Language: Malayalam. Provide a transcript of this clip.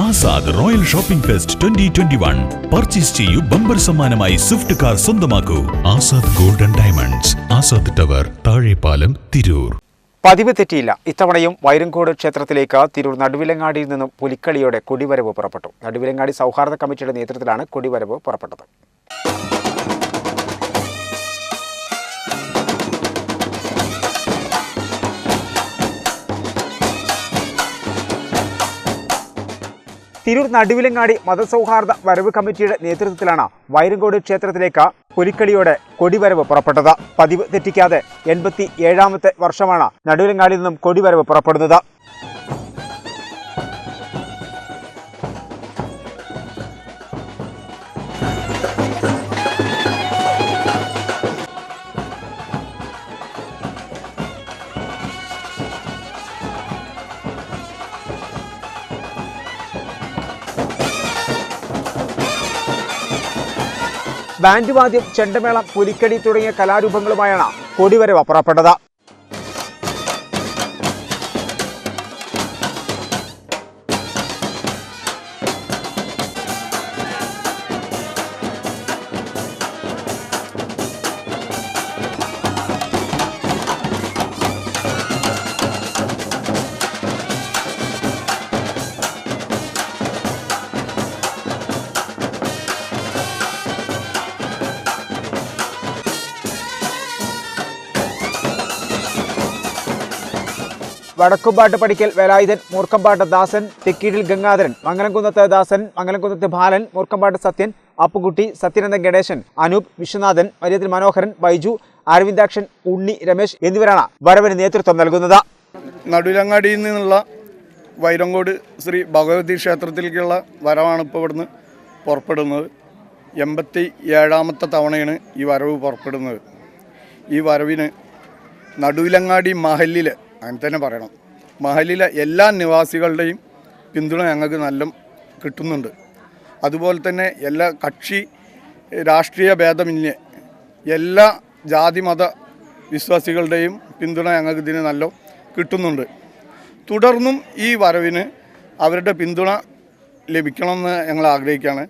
Azad royal shopping fest twenty twenty one. Purchase ചെയ്യൂ ബമ്പർ സമ്മാനമായി സ്വിഫ്റ്റ് കാർ സ്വന്തമാക്കൂ. Azad golden diamonds Azad tower Thazhepalam Tirur. പതിവ് തെറ്റിയില്ല. ഇത്തവണയും വൈരങ്കോട് ക്ഷേത്രത്തിലേക്ക് തിരൂർ നടുവിലങ്ങാടിയിൽ നിന്നും പുലിക്കളിയോടെ കൊടിവരവ് പുറപ്പെട്ടു. നടുവിലങ്ങാടി സൗഹാർദ്ദ കമ്മിറ്റിയുടെ നേതൃത്വത്തിലാണ് കൊടിവരവ് പുറപ്പെട്ടത്. തിരൂർ നടുവിലങ്ങാടി മതസൗഹാർദ്ദ വരവ് കമ്മിറ്റിയുടെ നേതൃത്വത്തിലാണ് വൈരങ്കോട് ക്ഷേത്രത്തിലേക്ക് പുലിക്കളിയോടെ കൊടിവരവ് പുറപ്പെട്ടത്. പതിവ് തെറ്റിക്കാതെ എൺപത്തി ഏഴാമത്തെ വർഷമാണ് നടുവിലങ്ങാടിയിൽ നിന്നും കൊടിവരവ് പുറപ്പെടുന്നത്. ബാൻഡ് വാദ്യം ചെണ്ടമേളം പുലിക്കടി തുടങ്ങിയ കലാരൂപങ്ങളുമായാണ് കൊടിവരവ് പുറപ്പെട്ടത് വടക്കുംപാട്ട് പഠിക്കൽ വേലായുധൻ മൂർക്കമ്പാട്ട് ദാസൻ തെക്കീടിൽ ഗംഗാധരൻ മംഗലംകുന്നത്ത് ദാസൻ മംഗലംകുന്നത്ത് ബാലൻ മൂർക്കമ്പാട്ട് സത്യൻ അപ്പുകുട്ടി സത്യനന്ദൻ ഗണേശൻ അനൂപ് വിശ്വനാഥൻ മര്യത്തിൽ മനോഹരൻ ബൈജു അരവിന്ദാക്ഷൻ ഉണ്ണി രമേശ് എന്നിവരാണ് വരവിന് നേതൃത്വം നൽകുന്നത്. നടുലങ്ങാടിയിൽ നിന്നുള്ള വൈരങ്കോട് ശ്രീ ഭഗവതി ക്ഷേത്രത്തിലേക്കുള്ള വരവാണ് ഇപ്പോൾ ഇവിടുന്ന് പുറപ്പെടുന്നത്. എൺപത്തി ഏഴാമത്തെ തവണയാണ് ഈ വരവ് പുറപ്പെടുന്നത്. ഈ വരവിന് നടുവിലങ്ങാടി മഹലിൽ അങ്ങനെ തന്നെ പറയണം. മഹലിലെ എല്ലാ നിവാസികളുടെയും പിന്തുണ ഞങ്ങൾക്ക് നല്ല കിട്ടുന്നുണ്ട്. അതുപോലെ തന്നെ എല്ലാ കക്ഷി രാഷ്ട്രീയ ഭേദമന്യേ എല്ലാ ജാതി മത വിശ്വാസികളുടെയും പിന്തുണ ഞങ്ങൾക്ക് ഇതിന് നല്ല കിട്ടുന്നുണ്ട്. തുടർന്നും ഈ വരവിന് അവരുടെ പിന്തുണ ലഭിക്കണമെന്ന് ഞങ്ങൾ ആഗ്രഹിക്കുകയാണ്.